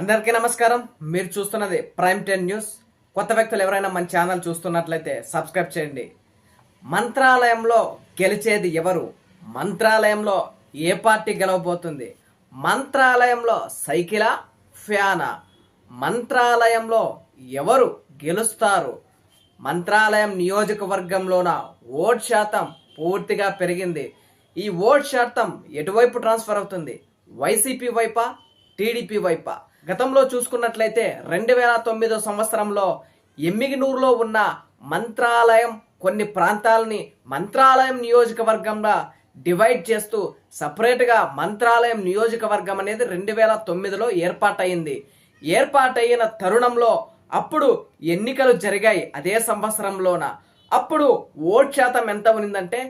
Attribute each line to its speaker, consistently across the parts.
Speaker 1: అందరికీ నమస్కారం. మీరు చూస్తున్నది ప్రైమ్ టెన్ న్యూస్ కొత్త వ్యక్తులు ఎవరైనా మన ఛానల్ చూస్తున్నట్లయితే సబ్స్క్రైబ్ చేయండి. మంత్రాలయంలో గెలిచేది ఎవరు? మంత్రాలయంలో ఏ పార్టీ గెలవబోతుంది? మంత్రాలయంలో సైకిలా ఫ్యానా? మంత్రాలయంలో ఎవరు గెలుస్తారు? మంత్రాలయం నియోజకవర్గంలోన ఓట్ శాతం పూర్తిగా పెరిగింది. ఈ ఓట్ శాతం ఎటువైపు ట్రాన్స్ఫర్ అవుతుంది? వైసీపీ వైపా? టీడీపీ వైపా? గతంలో చూసుకున్నట్లయితే రెండు వేల తొమ్మిదో సంవత్సరంలో ఎమ్మిగినూరులో ఉన్న మంత్రాలయం కొన్ని ప్రాంతాలని మంత్రాలయం నియోజకవర్గంగా డివైడ్ చేస్తూ సపరేట్గా మంత్రాలయం నియోజకవర్గం అనేది రెండు వేల తొమ్మిదిలో ఏర్పాటైంది ఏర్పాటైన తరుణంలో అప్పుడు ఎన్నికలు జరిగాయి అదే సంవత్సరంలోన. అప్పుడు ఓట్ శాతం ఎంత ఉన్నిందంటే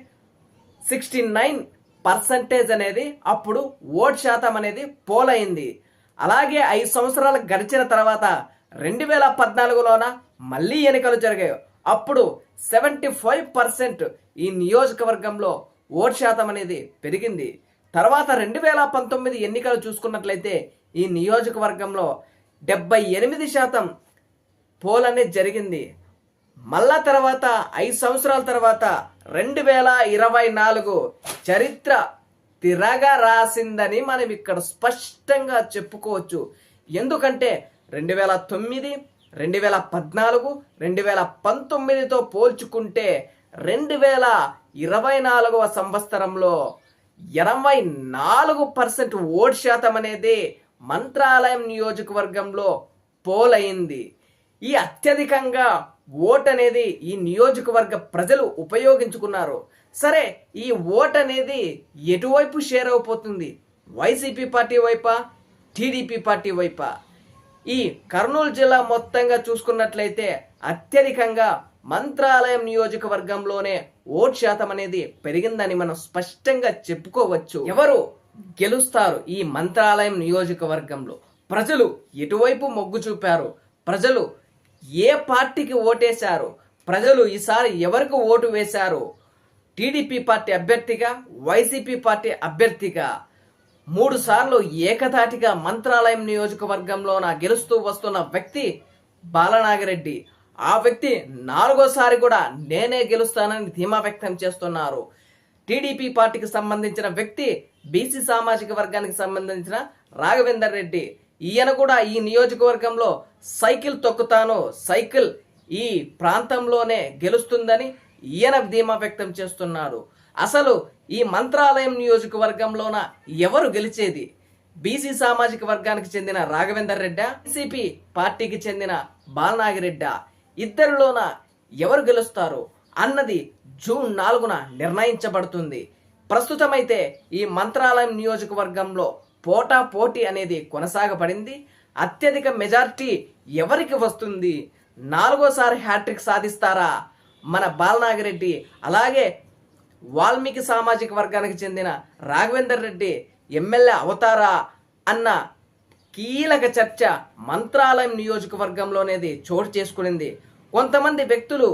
Speaker 1: సిక్స్టీ నైన్ పర్సంటేజ్ అనేది అప్పుడు ఓట్ శాతం అనేది పోలైంది అలాగే ఐదు సంవత్సరాలు గడిచిన తర్వాత రెండు వేల పద్నాలుగులోన మళ్ళీ ఎన్నికలు జరిగాయి. అప్పుడు సెవెంటీ ఫైవ్ పర్సెంట్ ఈ నియోజకవర్గంలో ఓట్ శాతం అనేది పెరిగింది. తర్వాత రెండు వేల పంతొమ్మిది ఎన్నికలు చూసుకున్నట్లయితే ఈ నియోజకవర్గంలో డెబ్బై ఎనిమిది శాతం పోల్ అనేది జరిగింది. మళ్ళా తర్వాత ఐదు సంవత్సరాల తర్వాత రెండు వేల ఇరవై నాలుగు చరిత్ర తిరగా రాసిందని మనం ఇక్కడ స్పష్టంగా చెప్పుకోవచ్చు. ఎందుకంటే రెండు వేల తొమ్మిది రెండు వేల పద్నాలుగు రెండు వేల పంతొమ్మిదితో పోల్చుకుంటే రెండు వేల ఇరవై నాలుగవ సంవత్సరంలో ఎనభై నాలుగు పర్సెంట్ ఓట్ శాతం అనేది మంత్రాలయం నియోజకవర్గంలో పోలైంది. ఈ అత్యధికంగా ఓట్ అనేది ఈ నియోజకవర్గ ప్రజలు ఉపయోగించుకున్నారు. సరే ఈ ఓట్ అనేది ఎటువైపు షేర్ అయిపోతుంది వైసీపీ పార్టీ వైపా? టీడీపీ పార్టీ వైపా? ఈ కర్నూలు జిల్లా మొత్తంగా చూసుకున్నట్లయితే అత్యధికంగా మంత్రాలయం నియోజకవర్గంలోనే ఓట్ శాతం అనేది పెరిగిందని మనం స్పష్టంగా చెప్పుకోవచ్చు. ఎవరు గెలుస్తారు ఈ మంత్రాలయం నియోజకవర్గంలో? ప్రజలు ఎటువైపు మొగ్గు చూపారు? ప్రజలు ఏ పార్టీకి ఓటేశారు? ప్రజలు ఈసారి ఎవరికి ఓటు వేశారు? టీడీపీ పార్టీ అభ్యర్థిగా వైసీపీ పార్టీ అభ్యర్థిగా? మూడు సార్లు ఏకధాటిగా మంత్రాలయం నియోజకవర్గంలో నా గెలుస్తూ వస్తున్న వ్యక్తి బాలనాగిరెడ్డి. ఆ వ్యక్తి నాలుగోసారి కూడా నేనే గెలుస్తానని ధీమా వ్యక్తం చేస్తున్నారు. టీడీపీ పార్టీకి సంబంధించిన వ్యక్తి బీసీ సామాజిక వర్గానికి సంబంధించిన రాఘవేందర్ రెడ్డి. ఈయన కూడా ఈ నియోజకవర్గంలో సైకిల్ తొక్కుతాను సైకిల్ ఈ ప్రాంతంలోనే గెలుస్తుందని ఈయన ధీమా వ్యక్తం చేస్తున్నాడు. అసలు ఈ మంత్రాలయం నియోజకవర్గంలోన ఎవరు గెలిచేది? బీసీ సామాజిక వర్గానికి చెందిన రాఘవేందర్ రెడ్డా సిపి పార్టీకి చెందిన బాలనాగిరెడ్డా ఇద్దరిలోన ఎవరు గెలుస్తారు అన్నది జూన్ నాలుగున నిర్ణయించబడుతుంది. ప్రస్తుతమైతే ఈ మంత్రాలయం నియోజకవర్గంలో పోటా పోటీ అనేది కొనసాగబడింది. అత్యధిక మెజార్టీ ఎవరికి వస్తుంది? నాలుగోసారి హ్యాట్రిక్ సాధిస్తారా? మన బాలనాగిరెడ్డి అలాగే వాల్మీకి సామాజిక వర్గానికి చెందిన రాఘవేందర్ రెడ్డి ఎమ్మెల్యే అవుతారా? అన్న కీలక చర్చ మంత్రాలయం నియోజకవర్గంలోనేది చోటు చేసుకునింది. కొంతమంది వ్యక్తులు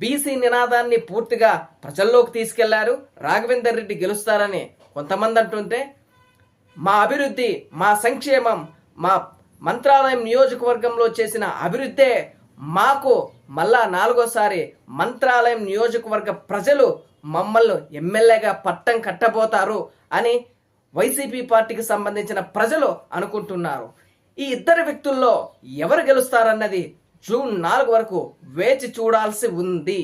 Speaker 1: బీసీ నినాదాన్ని పూర్తిగా ప్రజల్లోకి తీసుకెళ్ళారు. రాఘవేందర్ రెడ్డి గెలుస్తారని కొంతమంది అంటుంటే మా అభివృద్ధి మా సంక్షేమం మా మంత్రాలయం నియోజకవర్గంలో చేసిన అభివృద్ధే మాకు మళ్ళా నాలుగోసారి మంత్రాలయం నియోజకవర్గ ప్రజలు మమ్మల్ని ఎమ్మెల్యేగా పట్టం కట్టబోతారు అని వైసీపీ పార్టీకి సంబంధించిన ప్రజలు అనుకుంటున్నారు. ఈ ఇద్దరు వ్యక్తుల్లో ఎవరు గెలుస్తారన్నది జూన్ నాలుగు వరకు వేచి చూడాల్సి ఉంది.